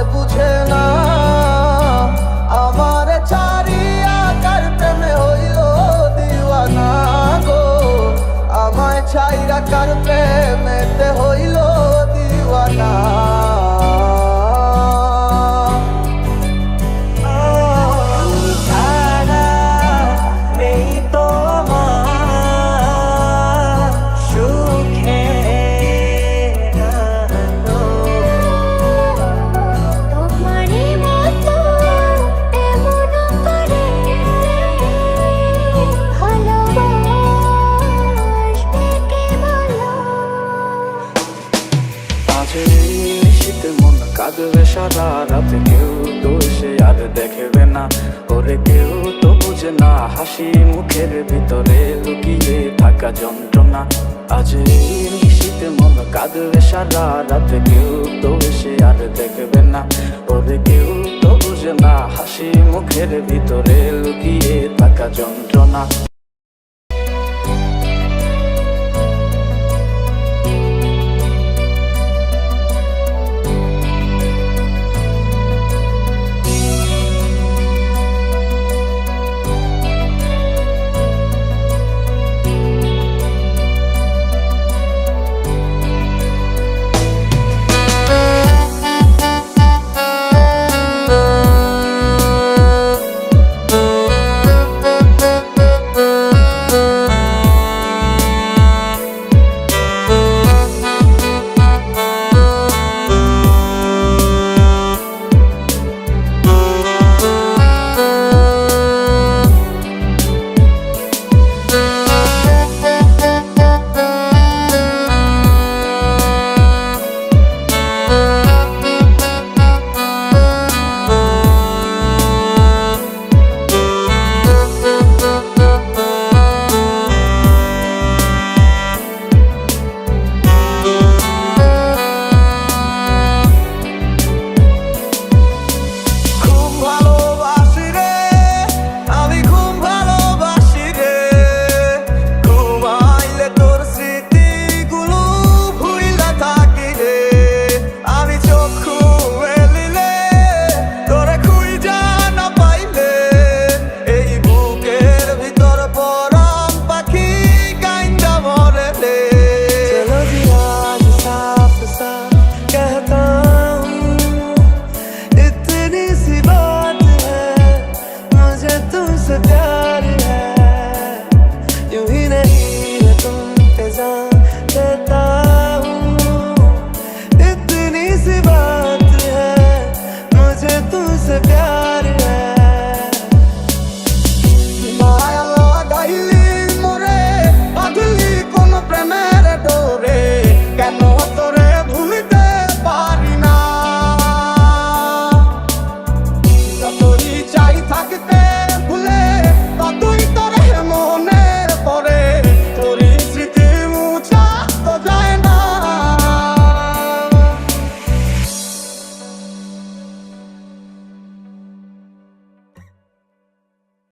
আমায় বুঝে রাতে কেউ তো সে আর দেখবে না। ওরে কেউ তো বুঝে না, হাসি মুখের ভিতরে লুকিয়ে থাকা যন্ত্রণা। আজ শীতে মন কাঁদবে সারা রাতে, কেউ তো সে আর দেখবে না। ওরে কেউ তো বুঝে না, হাসি মুখের ভিতরে লুকিয়ে থাকা যন্ত্রণা।